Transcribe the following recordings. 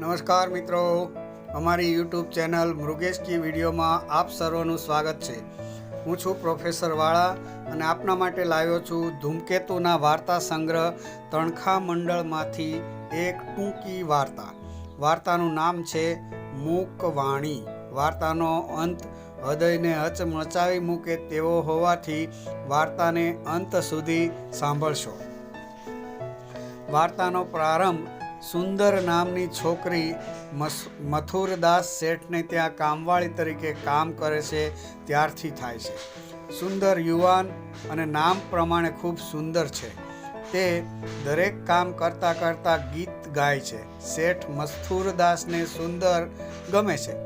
નમસ્કાર મિત્રો. અમારી યુટ્યુબ ચેનલ મૃગેશજી વિડીયોમાં આપ સર્વનું સ્વાગત છે. હું છું પ્રોફેસર વાળા અને આપના માટે લાવ્યો છું ધૂમકેતુના વાર્તા સંગ્રહ તણખા મંડળમાંથી એક ટૂંકી વાર્તા. વાર્તાનું નામ છે મૂકવાણી. વાર્તાનો અંત હૃદયને હચમચાવી મૂકે તેવો હોવાથી વાર્તાને અંત સુધી સાંભળશો. વાર્તાનો પ્રારંભ સુંદર નામની છોકરી મથુરદાસ શેઠને ત્યાં કામવાળી તરીકે કામ કરે છે, ત્યારથી થાય છે. સુંદર યુવાન અને નામ પ્રમાણે ખૂબ સુંદર છે. તે દરેક કામ કરતાં કરતાં ગીત ગાય છે. શેઠ મથુરદાસને સુંદર ગમે છે.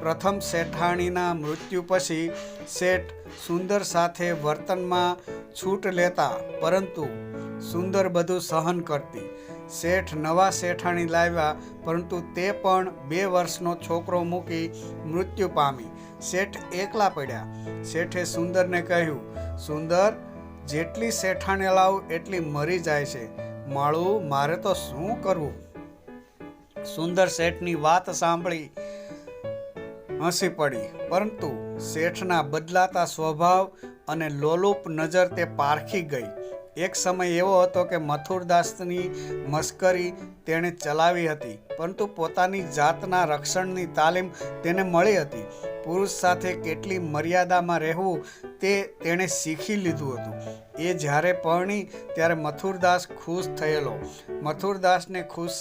પ્રથમ શેઠાણીના મૃત્યુ પછી શેઠ સુંદર સાથે વર્તનમાં છૂટ લેતા, પરંતુ સુંદર બધું સહન કરતી. શેઠ નવા શેઠાણી લાવ્યા, પરંતુ તે પણ બે વર્ષનો છોકરો મૂકી મૃત્યુ પામી. શેઠ એકલા પડ્યા. શેઠે સુંદરને કહ્યું, સુંદર, જેટલી શેઠાણી લાવ, એટલી મરી જાય છે. માળું, મારે તો શું કરવું? સુંદર શેઠની વાત સાંભળી હસી પડી, પરંતુ શેઠના બદલાતા સ્વભાવ અને લોલુપ નજર તે પારખી ગઈ. એક સમય એવો હતો કે મથુરદાસની મસ્કરી તેણે ચલાવી હતી, પરંતુ પોતાની જાતના રક્ષણની તાલીમ તેને મળી હતી. પુરુષ સાથે કેટલી મર્યાદામાં રહેવું તે તેણે શીખી લીધું હતું. એ જ્યારે પરણી, ત્યારે મથુરદાસ ખુશ થયેલો. મથુરદાસને ખુશ,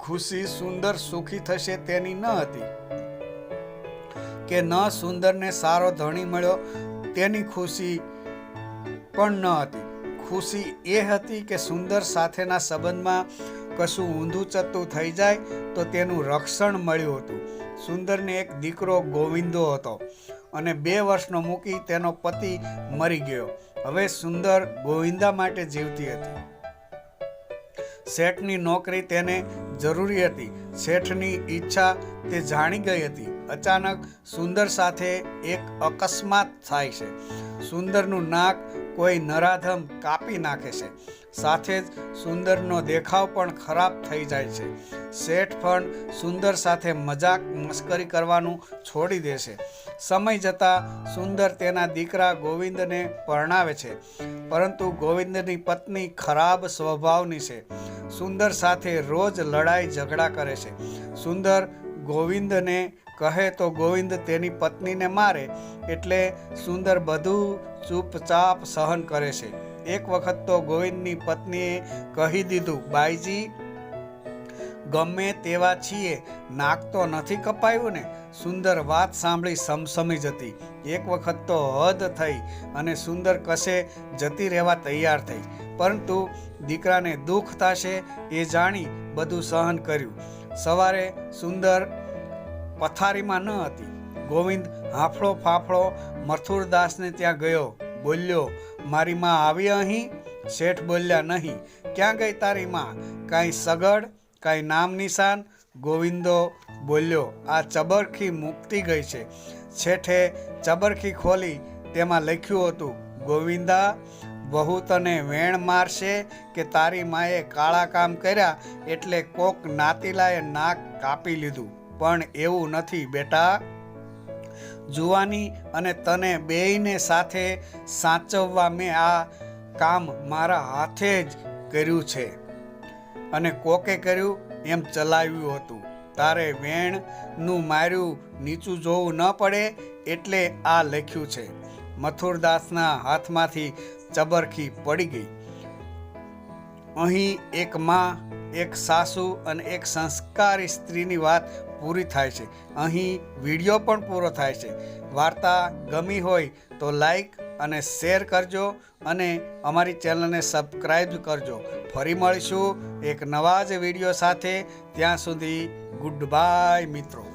ખુશી સુંદર સુખી થશે તેની ન હતી. કે ન સુંદરને સારો ધણી મળ્યો તેની ખુશી પણ ન હતી. ખુશી એ હતી કે સુંદર સાથેના સંબંધમાં કશું ઊંધું ચત્તું થઈ જાય તો તેનું રક્ષણ મળ્યું હતું. સુંદરને એક દીકરો ગોવિંદો હતો અને બે વર્ષનો મૂકી તેનો પતિ મરી ગયો. હવે સુંદર ગોવિંદા માટે જીવતી હતી. શેઠની નોકરી તેને જરૂરી હતી. શેઠની ઈચ્છા તે જાણી ગઈ હતી. અચાનક સુંદર સાથે એક અકસ્માત થાય છે. સુંદરનું નાક કોઈ નરાધમ કાપી નાખે છે. સાથે જ સુંદરનો દેખાવ પણ ખરાબ થઈ જાય છે. શેઠ પણ સુંદર સાથે મજાક મસ્કરી કરવાનું છોડી દે છે. સમય જતાં સુંદર તેના દીકરા ગોવિંદને પરણાવે છે. પરંતુ ગોવિંદની પત્ની ખરાબ સ્વભાવની છે. સુંદર સાથે રોજ લડાઈ ઝઘડા કરે છે. સુંદર ગોવિંદને કહે તો ગોવિંદ તેની પત્નીને મારે એટલે સુંદર બધું ચૂપચાપ સહન કરે છે. એક વખત તો ગોવિંદની પત્નીએ કહી દીધું, બાઈજી, ગમે તેવા છીએ, નાક તો નથી કપાયું ને? સુંદર વાત સાંભળી સમસમી જતી. એક વખત તો હદ થઈ અને સુંદર કશે જતી રહેવા તૈયાર થઈ. પરંતુ દીકરાને દુઃખ થશે એ જાણી બધું સહન કર્યું. સવારે સુંદર પથારીમાં ન હતી. ગોવિંદ હાફળો ફાફળો મથુરદાસને ત્યાં ગયો, બોલ્યો, મારી માં આવી અહીં? શેઠ બોલ્યા, નહીં. ક્યાં ગઈ તારી માં? કાંઈ સગડ, કાંઈ નામ નિશાન? ગોવિંદો બોલ્યો, આ ચબરખી મૂકતી ગઈ છે. છેઠે ચબરખી ખોલી તેમાં લખ્યું હતું, ગોવિંદા બહુ તને વેણ મારશે કે તારી માએ કાળા કામ કર્યા એટલે કોક નાતીલાએ નાક કાપી લીધું. પણ એવું નથી, બેટા. જુવાની અને તને બેયને સાથે સાચવવા મેં આ કામ મારા હાથે જ કર્યું છે. અને કોકે કર્યું? એમ ચલાવ્યું હતું. તારે વેણનું માર્યું નીચું જોવું ન પડે એટલે આ લખ્યું છે. મથુરદાસના હાથમાંથી ચબરખી પડી ગઈ. અહીં એક માં, એક સાસુ અને એક સંસ્કારી સ્ત્રીની વાત પૂરી થાય છે. અહીં વીડિયો પણ પૂરો થાય છે. વાર્તા ગમી હોય તો લાઈક અને શેર કરજો અને અમારી ચેનલને સબસ્ક્રાઈબ કરજો. ફરી મળીશું એક નવા જ વીડિયો સાથે. ત્યાં સુધી ગુડ બાય મિત્રો.